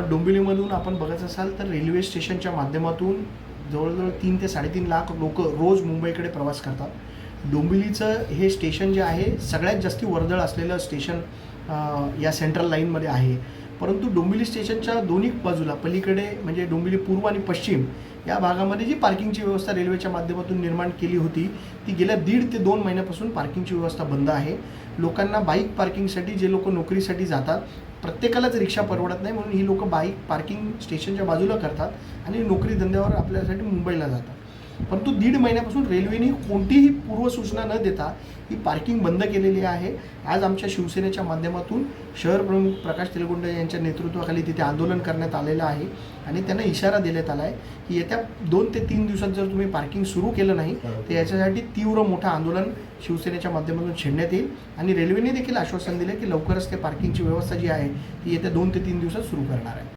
डोंबिवलीमधून आपण बघत असाल तर रेल्वे स्टेशनच्या माध्यमातून जवळजवळ तीन ते साडेतीन लाख लोक रोज मुंबईकडे प्रवास करतात. डोंबिवलीचं हे स्टेशन जे आहे सगळ्यात जास्ती वर्दळ असलेलं स्टेशन या सेंट्रल लाईनमध्ये आहे. परंतु डोंबिवली स्टेशनच्या दोन्ही बाजूला पलीकडे म्हणजे डोंबिवली पूर्व आणि पश्चिम या भागामध्ये जी पार्किंगची व्यवस्था रेल्वेच्या माध्यमातून निर्माण केली होती ती गेल्या दीड ते दोन महिन्यापासून पार्किंगची व्यवस्था बंद आहे. लोकांना बाईक पार्किंगसाठी जे लोक नोकरीसाठी जातात प्रत्येकालाच रिक्षा परवडत नाही म्हणून ही लोक बाईक पार्किंग स्टेशनच्या बाजूला करतात आणि नोकरी धंद्यावर आपल्यासाठी मुंबईला जातात. परंतु दीड महिन्यापासून रेल्वेने कोणतीही पूर्वसूचना न देता ही पार्किंग बंद केलेली आहे. आज आमच्या शिवसेनेच्या माध्यमातून शहर प्रमुख प्रकाश तेलगुंडे यांच्या नेतृत्वाखाली तिथे आंदोलन करण्यात आलेलं आहे आणि त्यांना इशारा देण्यात आला आहे की येत्या दोन ते तीन दिवसात जर तुम्ही पार्किंग सुरू केलं नाही तर याच्यासाठी तीव्र मोठं आंदोलन शिवसेनेच्या माध्यमातून छेडण्यात येईल आणि रेल्वेने देखील आश्वासन दिलं की लवकरच ते पार्किंगची व्यवस्था जी आहे ती येत्या दोन ते तीन दिवसात सुरू करणार आहे.